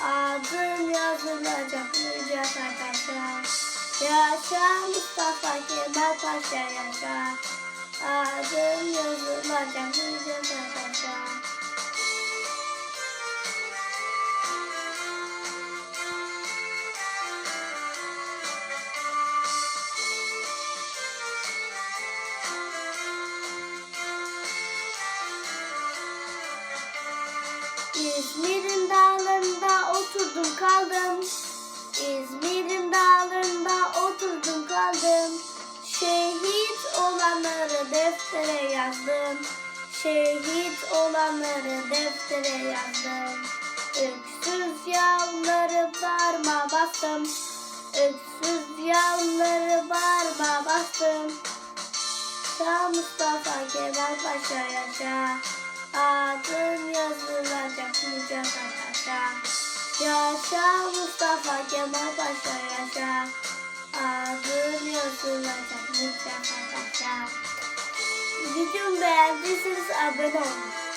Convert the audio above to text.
Adın yazılacak mücadele arkadaşlar. Yaşa Mustafa Kemal Paşa yaşa. Adın yazılacak mücadele arkadaşlar. İzmir'in dağlarında oturdum kaldım. İzmir'in dağlarında oturdum kaldım. Şehit olanları deftere yazdım. Şehit olanları deftere yazdım. Öksüz yavruları parma bastım. Öksüz yavruları parma bastım. Yaşa Mustafa Kemal Paşa yaşa. Adın yazılacak mücadele paşa. Yaşa Mustafa Kemal Paşa yaşa. Adın yazılacak mücadele paşa. Videomu beğendiyseniz abone olun.